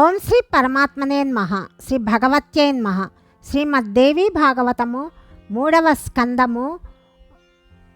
ఓం శ్రీ పరమాత్మనేన్మహ శ్రీ భగవత్యేన్మహ శ్రీమద్దేవి భాగవతము మూడవ స్కందము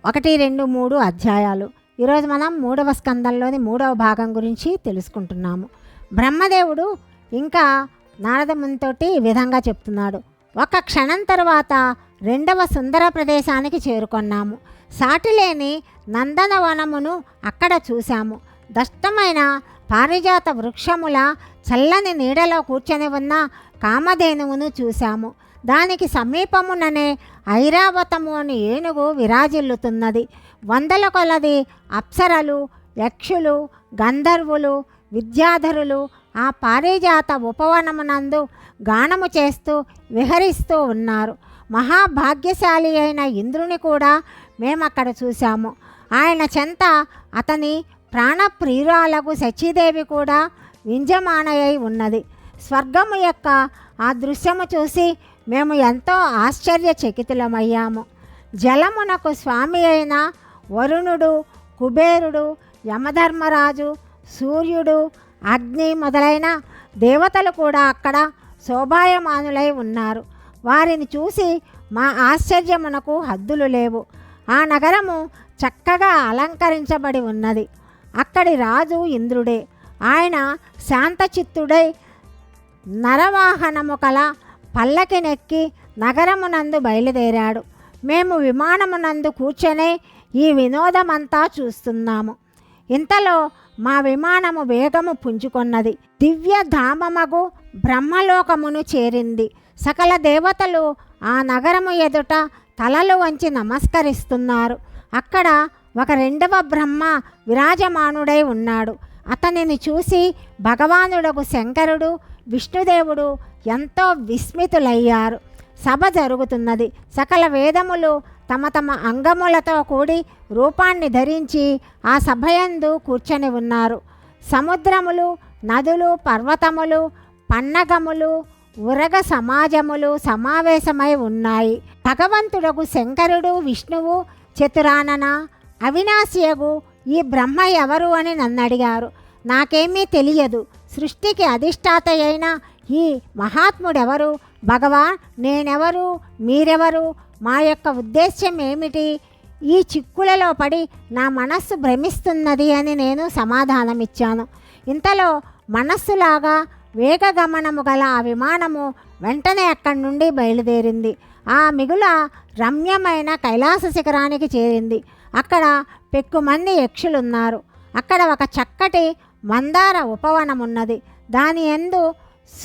ఒకటి రెండు మూడు అధ్యాయాలు. ఈరోజు మనం మూడవ స్కందంలోని మూడవ భాగం గురించి తెలుసుకుంటున్నాము. బ్రహ్మదేవుడు ఇంకా నారదమునితోటి ఈ విధంగా చెప్తున్నాడు. ఒక క్షణం తర్వాత రెండవ సుందర ప్రదేశానికి చేరుకొన్నాము. సాటిలేని నందనవనమును అక్కడ చూశాము. దష్టమైన పారిజాత వృక్షముల చల్లని నీడలో కూర్చొని ఉన్న కామధేనువును చూశాము. దానికి సమీపముననే ఐరావతము అని ఏనుగు విరాజిల్లుతున్నది. వందల కొలది అప్సరలు యక్షులు గంధర్వులు విద్యాధరులు ఆ పారిజాత ఉపవనమునందు గానము చేస్తూ విహరిస్తూ ఉన్నారు. మహాభాగ్యశాలి అయిన ఇంద్రుని కూడా మేమక్కడ చూశాము. ఆయన చెంత అతని ప్రాణప్రియురాలకు శచీదేవి కూడా వింజమానయై ఉన్నది. స్వర్గము యొక్క ఆ దృశ్యము చూసి మేము ఎంతో ఆశ్చర్యచకితులమయ్యాము. జలమునకు స్వామి అయిన వరుణుడు కుబేరుడు యమధర్మరాజు సూర్యుడు అగ్ని మొదలైన దేవతలు కూడా అక్కడ శోభాయమానులై ఉన్నారు. వారిని చూసి మా ఆశ్చర్యమునకు హద్దులు లేవు. ఆ నగరము చక్కగా అలంకరించబడి ఉన్నది. అక్కడి రాజు ఇంద్రుడే. ఆయన శాంతచిత్తుడై నరవాహనము కల పల్లకినెక్కి నగరమునందు బయలుదేరాడు. మేము విమానమునందు కూర్చొనే ఈ వినోదమంతా చూస్తున్నాము. ఇంతలో మా విమానము వేగము పుంజుకొన్నది. దివ్య ధామమగు బ్రహ్మలోకమును చేరింది. సకల దేవతలు ఆ నగరము ఎదుట తలలు వంచి నమస్కరిస్తున్నారు. అక్కడ ఒక రెండవ బ్రహ్మ విరాజమానుడై ఉన్నాడు. అతనిని చూసి భగవానుడకు శంకరుడు విష్ణుదేవుడు ఎంతో విస్మితులయ్యారు. సభ జరుగుతున్నది. సకల వేదములు తమ తమ అంగములతో కూడి రూపాన్ని ధరించి ఆ సభయందు కూర్చొని ఉన్నారు. సముద్రములు నదులు పర్వతములు పన్నగములు ఉరగ సమాజములు సమావేశమై ఉన్నాయి. భగవంతుడకు శంకరుడు విష్ణువు చతురానన అవినాశియగు ఈ బ్రహ్మ ఎవరు అని నన్ను అడిగారు. నాకేమీ తెలియదు. సృష్టికి అధిష్టాత అయిన ఈ మహాత్ముడెవరు? భగవాన్ నేనెవరు? మీరెవరు? మా యొక్క ఉద్దేశ్యం ఏమిటి? ఈ చిక్కులలో పడి నా మనస్సు భ్రమిస్తున్నది అని నేను సమాధానమిచ్చాను. ఇంతలో మనస్సులాగా వేగగమనము గల ఆ విమానము వెంటనే అక్కడి నుండి బయలుదేరింది. ఆ మిగుల రమ్యమైన కైలాస శిఖరానికి చేరింది. అక్కడ పెక్కుమంది యక్షులున్నారు. అక్కడ ఒక చక్కటి మందార ఉపవనం ఉన్నది దాని ఎందు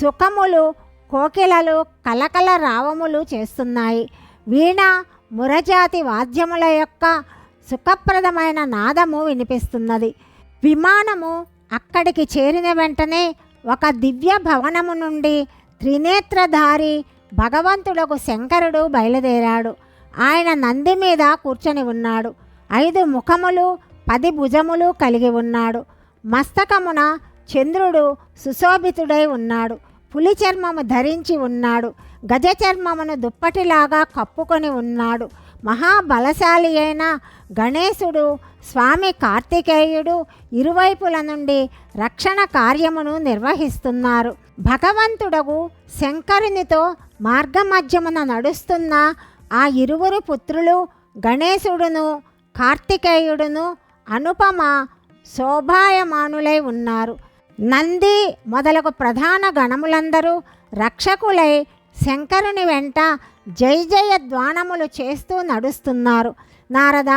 సుఖములు కోకిలలు కలకల రావములు చేస్తున్నాయి. వీణ మురజాతి వాద్యముల యొక్క సుఖప్రదమైన నాదము వినిపిస్తున్నది. విమానము అక్కడికి చేరిన వెంటనే ఒక దివ్య భవనము నుండి త్రినేత్రధారి భగవంతుడకు శంకరుడు బయలుదేరాడు. ఆయన నంది మీద కూర్చొని ఉన్నాడు. ఐదు ముఖములు పది భుజములు కలిగి ఉన్నాడు. మస్తకమున చంద్రుడు సుశోభితుడై ఉన్నాడు. పులి చర్మము ధరించి ఉన్నాడు. గజ చర్మమును దుప్పటిలాగా కప్పుకొని ఉన్నాడు. మహాబలశాలి అయిన గణేశుడు స్వామి కార్తికేయుడు ఇరువైపుల నుండి రక్షణ కార్యమును నిర్వహిస్తున్నారు. భగవంతుడగు శంకరునితో మార్గమధ్యమున నడుస్తున్న ఆ ఇరువురు పుత్రులు గణేశుడును కార్తికేయుడును అనుపమ శోభాయమానులై ఉన్నారు. నంది మొదలగు ప్రధాన గణములందరూ రక్షకులై శంకరుని వెంట జై జయ ద్వానములు చేస్తూ నడుస్తున్నారు. నారద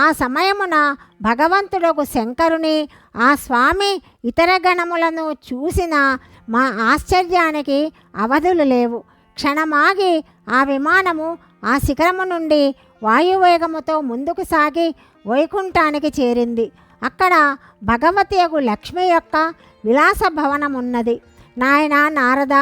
ఆ సమయమున భగవంతుడకు శంకరుని ఆ స్వామి ఇతర గణములను చూసిన మా ఆశ్చర్యానికి అవధులు లేవు. క్షణమాగి ఆ విమానము ఆ శిఖరము నుండి వాయువేగముతో ముందుకు సాగి వైకుంఠానికి చేరింది. అక్కడ భగవతియగు లక్ష్మి యొక్క విలాస భవనం ఉన్నది నాయన నారద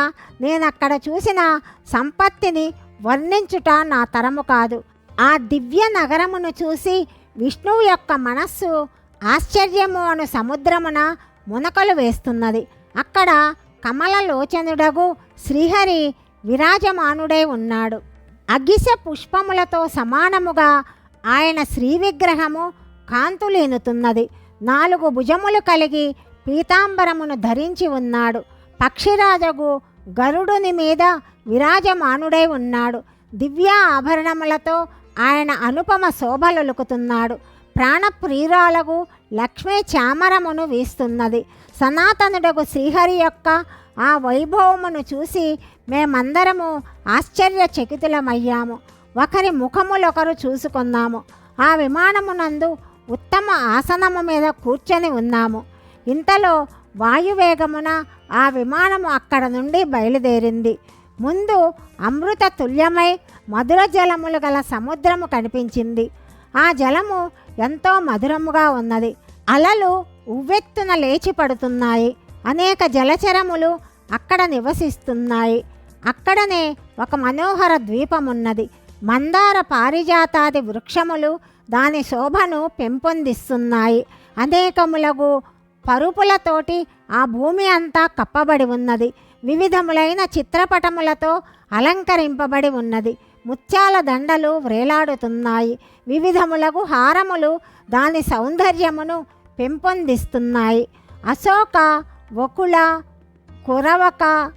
నేను అక్కడ చూసిన సంపత్తిని వర్ణించుట నా తరము కాదు. ఆ దివ్య నగరమును చూసి విష్ణువు యొక్క మనస్సు ఆశ్చర్యము అను సముద్రమున మునకలు వేస్తున్నది. అక్కడ కమలలోచనుడగు శ్రీహరి విరాజమానుడై ఉన్నాడు. అగిస పుష్పములతో సమానముగా ఆయన శ్రీ విగ్రహము కాంతులేనుతున్నది. నాలుగు భుజములు కలిగి పీతాంబరమును ధరించి ఉన్నాడు. పక్షిరాజగు గరుడుని మీద విరాజమానుడై ఉన్నాడు. దివ్య ఆభరణములతో ఆయన అనుపమ శోభలొలుకుతున్నాడు. ప్రాణప్రియురాలకు లక్ష్మీ చామరమును వీస్తున్నది. సనాతనుడకు శ్రీహరి యొక్క ఆ వైభవమును చూసి మేమందరము ఆశ్చర్యచకితులమయ్యాము. ఒకరి ముఖములొకరు చూసుకున్నాము ఆ విమానమునందు ఉత్తమ ఆసనము మీద కూర్చొని ఉన్నాము. ఇంతలో వాయువేగమున ఆ విమానము అక్కడ నుండి బయలుదేరింది. ముందు అమృత తుల్యమై మధుర జలములు గల సముద్రము కనిపించింది. ఆ జలము ఎంతో మధురముగా ఉన్నది. అలలు ఉవ్వెత్తున లేచి పడుతున్నాయి. అనేక జలచరములు అక్కడ నివసిస్తున్నాయి. అక్కడనే ఒక మనోహర ద్వీపమున్నది. మందార పారిజాతాది వృక్షములు దాని శోభను పెంపొందిస్తున్నాయి. అనేకములగు పరుపులతోటి ఆ భూమి అంతా కప్పబడి ఉన్నది. వివిధములైన చిత్రపటములతో అలంకరింపబడి ఉన్నది. ముత్యాల దండలు వ్రేలాడుతున్నాయి. వివిధములగు హారములు దాని సౌందర్యమును పెంపొందిస్తున్నాయి. అశోక వకుల కురవక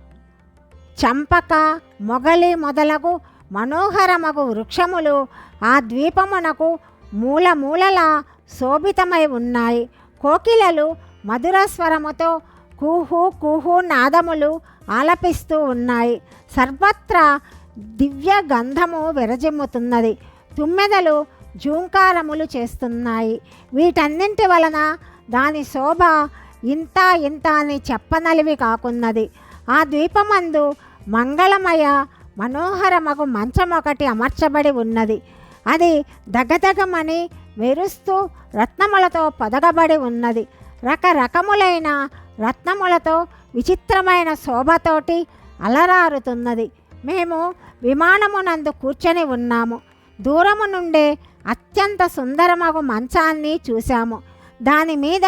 చంపక మొగలి మొదలగు మనోహరమగు వృక్షములు ఆ ద్వీపమునకు మూల మూలల శోభితమై ఉన్నాయి. కోకిలలు మధురస్వరముతో కూహు కూహు నాదములు ఆలపిస్తూ ఉన్నాయి. సర్వత్రా దివ్య గంధము విరజిమ్ముతున్నది. తుమ్మెదలు జూంకారములు చేస్తున్నాయి. వీటన్నింటి వలన దాని శోభ ఇంత ఇంత అని చెప్పనలివి కాకున్నది. ఆ ద్వీపమందు మంగళమయ మనోహరమగు మంచం ఒకటి అమర్చబడి ఉన్నది. అది దగదగమని మెరుస్తూ రత్నములతో పొదగబడి ఉన్నది. రకరకములైన రత్నములతో విచిత్రమైన శోభతోటి అలరారుతున్నది. మేము విమానమునందు కూర్చొని ఉన్నాము. దూరము నుండే అత్యంత సుందరమగు మంచాన్ని చూశాము. దాని మీద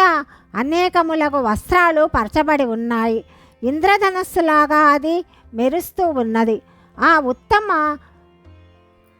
అనేకములకు వస్త్రాలు పరచబడి ఉన్నాయి. ఇంద్రధనస్సులాగా అది మెరుస్తూ ఉన్నది. ఆ ఉత్తమ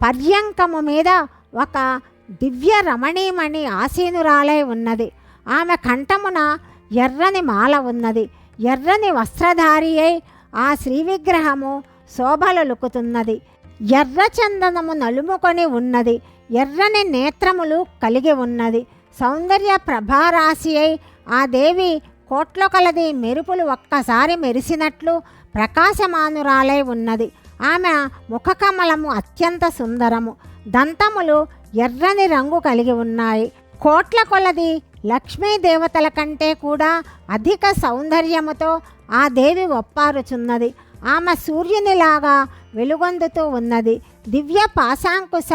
పర్యంకము మీద ఒక దివ్య రమణీమణి ఆసీనురాలై ఉన్నది. ఆమె కంఠమున ఎర్రని మాల ఉన్నది. ఎర్రని వస్త్రధారి అయి ఆ శ్రీ విగ్రహము శోభలొలుకుతున్నది ఎర్ర చందనము నలుముకొని ఉన్నది. ఎర్రని నేత్రములు కలిగి ఉన్నది. సౌందర్య ప్రభారాశి అయి ఆ దేవి కోట్ల కలది మెరుపులు ఒక్కసారి మెరిసినట్లు ప్రకాశమానురాలై ఉన్నది. ఆమె ముఖకమలము అత్యంత సుందరము. దంతములు ఎర్రని రంగు కలిగి ఉన్నాయి. కోట్ల కొలది లక్ష్మీ దేవతల కంటే కూడా అధిక సౌందర్యముతో ఆ దేవి ఒప్పారుచున్నది. ఆమె సూర్యునిలాగా వెలుగొందుతూ ఉన్నది. దివ్య పాశాంకుశ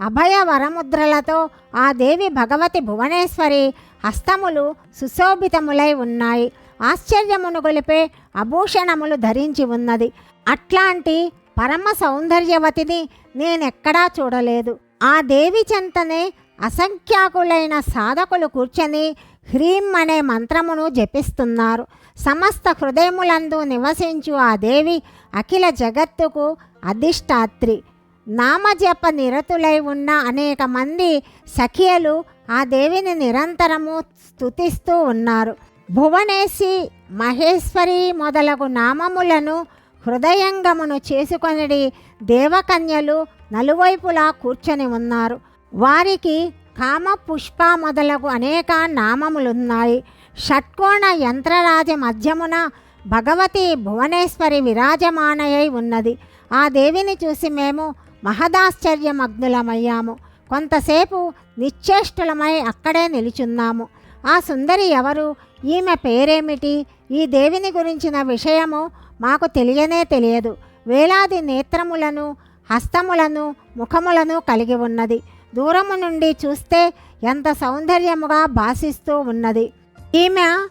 అభయ వరముద్రలతో ఆ దేవి భగవతి భువనేశ్వరి హస్తములు సుశోభితములై ఉన్నాయి. ఆశ్చర్యమును గొలిపే ఆభూషణములు ధరించి ఉన్నది. అట్లాంటి పరమ సౌందర్యవతిని నేనెక్కడా చూడలేదు. ఆ దేవి చెంతనే అసంఖ్యాకులైన సాధకులు కూర్చొని హ్రీం అనే మంత్రమును జపిస్తున్నారు. సమస్త హృదయములందు నివసించు ఆ దేవి అఖిల జగత్తుకు అధిష్టాత్రి. నామజప నిరతులై ఉన్న అనేక మంది సఖియలు ఆ దేవిని నిరంతరము స్తుతిస్తూ ఉన్నారు. భువనేసి మహేశ్వరి మొదలగు నామములను హృదయంగమును చేసుకొనిడి దేవకన్యలు నలువైపులా కూర్చొని ఉన్నారు. వారికి కామ పుష్ప మొదలగు అనేక నామములున్నాయి. షట్కోణ యంత్రరాజ మధ్యమున భగవతి భువనేశ్వరి విరాజమానయై ఉన్నది. ఆ దేవిని చూసి మేము మహదాశ్చర్యమగ్నులమయ్యాము. కొంతసేపు నిశ్చేష్టులమై అక్కడే నిలుచున్నాము. ఆ సుందరి ఎవరు? ఈమె పేరేమిటి? ఈ దేవిని గురించిన విషయము మాకు తెలియనే తెలియదు. వేలాది నేత్రములను హస్తములను ముఖములను కలిగి ఉన్నది. దూరము నుండి చూస్తే ఎంత సౌందర్యముగా భాసిస్తూ ఉన్నది. ఈమె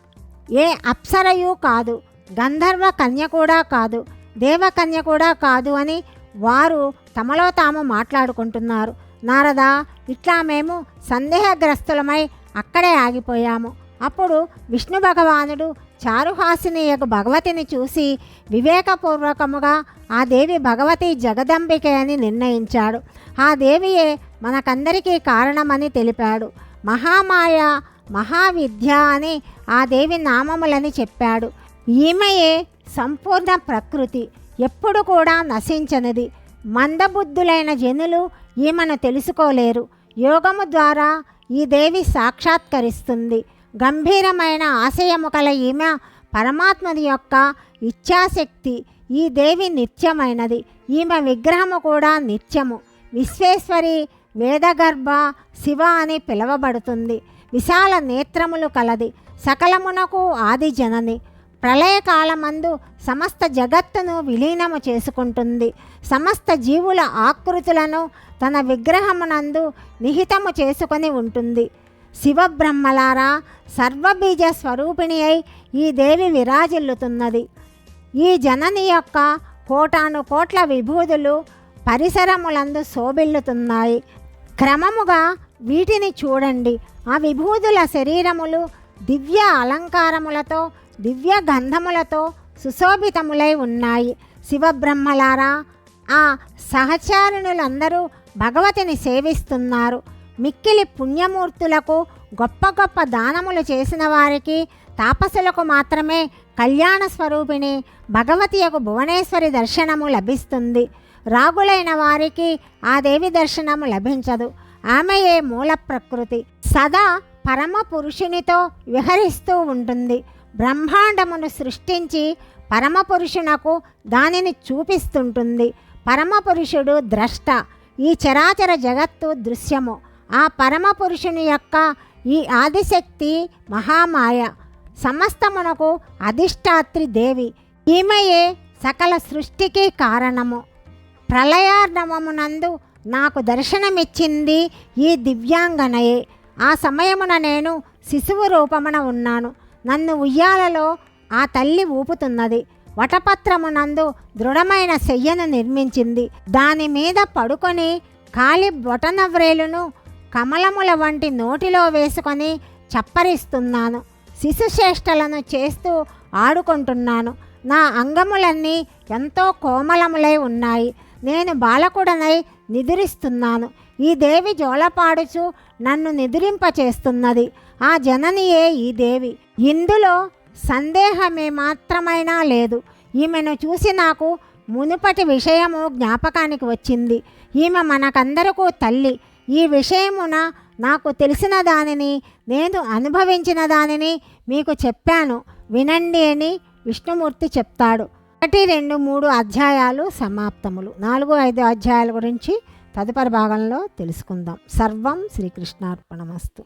ఏ అప్సరయు కాదు. గంధర్వ కన్య కూడా కాదు. దేవకన్య కూడా కాదు అని వారు తమలో తాము మాట్లాడుకుంటున్నారు. నారదా ఇట్లా మేము సందేహగ్రస్తులమై అక్కడే ఆగిపోయాము. అప్పుడు విష్ణు భగవానుడు చారుహాసిని యొక్క భగవతిని చూసి వివేకపూర్వకముగా ఆ దేవి భగవతి జగదంబికే అని నిర్ణయించాడు. ఆ దేవియే మనకందరికీ కారణమని తెలిపాడు. మహామాయ మహావిద్య అని ఆ దేవి నామములని చెప్పాడు. ఈమెయే సంపూర్ణ ప్రకృతి. ఎప్పుడు కూడా నశించనిది. మందబుద్ధులైన జనులు ఈమెను తెలుసుకోలేరు. యోగము ద్వారా ఈ దేవి సాక్షాత్కరిస్తుంది. గంభీరమైన ఆశయము కల ఈమె పరమాత్మని యొక్క ఇచ్ఛాశక్తి ఈ దేవి నిత్యమైనది. ఈమె విగ్రహము కూడా నిత్యము. విశ్వేశ్వరి వేదగర్భ శివ అని పిలువబడుతుంది. విశాల నేత్రములు కలది. సకలమునకు ఆది జనని. ప్రళయకాలమందు సమస్త జగత్తును విలీనము చేసుకుంటుంది. సమస్త జీవుల ఆకృతులను తన విగ్రహమునందు నిహితము చేసుకొని ఉంటుంది. శివబ్రహ్మలారా సర్వబీజ స్వరూపిణి అయి ఈ దేవి విరాజిల్లుతున్నది. ఈ జనని యొక్క కోటాను కోట్ల విభూదులు పరిసరములందు శోభిల్లుతున్నాయి. క్రమముగా వీటిని చూడండి. ఆ విభూదుల శరీరములు దివ్య అలంకారములతో దివ్య గంధములతో సుశోభితములై ఉన్నాయి. శివబ్రహ్మలారా ఆ సహచారిణులందరూ భగవతిని సేవిస్తున్నారు. మిక్కిలి పుణ్యమూర్తులకు గొప్ప గొప్ప దానములు చేసిన వారికి తాపసులకు మాత్రమే కళ్యాణ స్వరూపిణి భగవతి యొక్క భువనేశ్వరి దర్శనము లభిస్తుంది. రాగులైన వారికి ఆ దేవి దర్శనము లభించదు. ఆమెయే మూల ప్రకృతి. సదా పరమ పురుషునితో విహరిస్తూ ఉంటుంది. బ్రహ్మాండమును సృష్టించి పరమపురుషునకు దానిని చూపిస్తుంటుంది. పరమపురుషుడు ద్రష్ట ఈ చరాచర జగత్తు దృశ్యము. ఆ పరమపురుషుని యొక్క ఈ ఆదిశక్తి మహామాయ సమస్తమునకు అధిష్టాత్రి దేవి. ఈమెయే సకల సృష్టికి కారణము. ప్రళయార్ణవమునందు నాకు దర్శనమిచ్చింది ఈ దివ్యాంగనయే. ఆ సమయమున నేను శిశువు రూపమున ఉన్నాను. నన్ను ఉయ్యాలలో ఆ తల్లి ఊపుతున్నది. వటపత్రమునందు దృఢమైన శయ్యను నిర్మించింది. దాని మీద పడుకొని కాలి బొటనవ్రేలును కమలముల వంటి నోటిలో వేసుకొని చప్పరిస్తున్నాను. శిశుశ్రేష్టలను చేస్తూ ఆడుకుంటున్నాను. నా అంగములన్నీ ఎంతో కోమలములై ఉన్నాయి. నేను బాలకుడనై నిద్రిస్తున్నాను. ఈ దేవి జోలపాడుచు నన్ను నిద్రింపచేస్తున్నది. ఆ జననియే ఈ దేవి. ఇందులో సందేహమే మాత్రమైనా లేదు. ఈమెను చూసి నాకు మునుపటి విషయము జ్ఞాపకానికి వచ్చింది. ఈమె మనకందరకు తల్లి. ఈ విషయమున నాకు తెలిసిన దానిని నేను అనుభవించిన దానిని మీకు చెప్పాను. వినండి అని విష్ణుమూర్తి చెప్తాడు. ఒకటి రెండు మూడు అధ్యాయాలు సమాప్తములు. నాలుగు ఐదు అధ్యాయాల గురించి తదుపరి భాగంలో తెలుసుకుందాం. సర్వం శ్రీకృష్ణార్పణమస్తు.